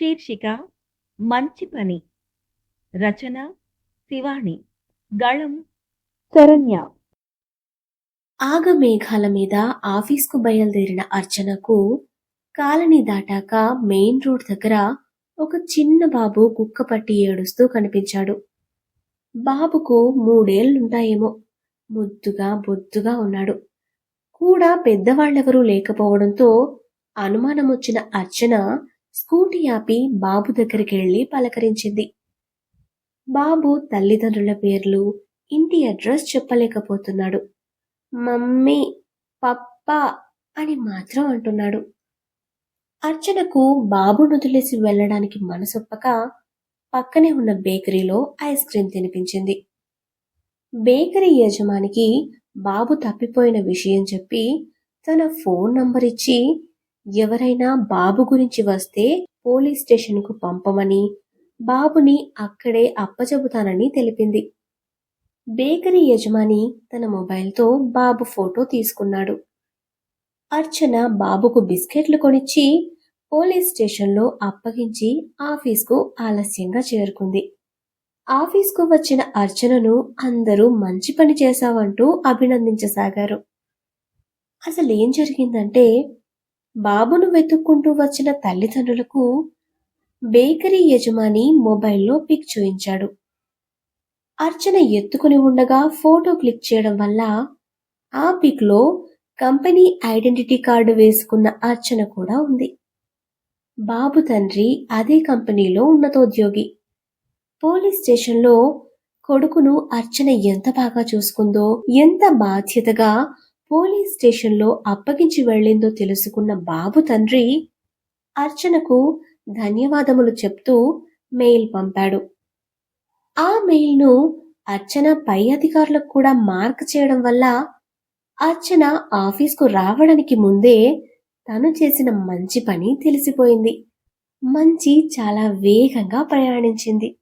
శీర్షిక మంచి పని. రచన శివాణి. గళం శరణ్య. ఆగమేఘాల మీద ఆఫీస్కు బయలుదేరిన అర్చనకు కాలనీ దాటాక మెయిన్ రోడ్ దగ్గర ఒక చిన్న బాబు కుక్క పట్టి ఏడుస్తూ కనిపించాడు. బాబుకు మూడేళ్ళుంటాయేమో. ముద్దుగా బొద్దుగా ఉన్నాడు. కూడా పెద్దవాళ్ళెవరూ లేకపోవడంతో అనుమానమొచ్చిన అర్చన స్కూటీ ఆపి బాబు దగ్గరికి వెళ్ళి పలకరించింది. బాబు తల్లిదండ్రుల పేర్లు ఇంటి అడ్రస్ చెప్పలేకపోతున్నాడు. మమ్మీ పప్పా అని మాత్రం అంటున్నాడు. అర్చనకు బాబు వదిలేసి వెళ్ళడానికి మనసొప్పక పక్కనే ఉన్న బేకరీలో ఐస్ క్రీం తినిపించింది. బేకరీ యజమానికి బాబు తప్పిపోయిన విషయం చెప్పి తన ఫోన్ నంబర్ ఇచ్చి ఎవరైనా బాబు గురించి వస్తే పోలీస్ స్టేషన్కు పంపమని బాబుని అక్కడే అప్పచెబుతానని తెలిపింది. బేకరీ యజమాని తన మొబైల్తో బాబు ఫోటో తీసుకున్నాడు. అర్చన బాబుకు బిస్కెట్లు కొనిచ్చి పోలీస్ స్టేషన్లో అప్పగించి ఆఫీస్కు ఆలస్యంగా చేరుకుంది. ఆఫీస్కు వచ్చిన అర్చనను అందరూ మంచి పని చేశావంటూ అభినందించసాగారు. అసలు ఏం జరిగిందంటే బాబును వెతుక్కుంటూ వచ్చిన తల్లిదండ్రులకు బేకరీ యజమాని మొబైల్లో పిక్ చూయించాడు. అర్చన ఎత్తుకుని ఉండగా ఫోటో క్లిక్ చేయడం వల్ల ఆ పిక్లో కంపెనీ ఐడెంటిటీ కార్డు వేసుకున్న అర్చన కూడా ఉంది. బాబు తండ్రి అదే కంపెనీలో ఉన్నతోద్యోగి. పోలీస్ స్టేషన్లో కొడుకును అర్చన ఎంత బాగా చూసుకుందో ఎంత బాధ్యతగా పోలీస్ స్టేషన్లో అప్పగించి వెళ్ళిందో తెలుసుకున్న బాబు తండ్రి అర్చనకు ధన్యవాదములు చెప్తూ మెయిల్ పంపాడు. ఆ మెయిల్ను అర్చన పై అధికారులకు కూడా మార్క్ చేయడం వల్ల అర్చన ఆఫీస్కు రావడానికి ముందే తను చేసిన మంచి పని తెలిసిపోయింది. మంచి చాలా వేగంగా ప్రయాణించింది.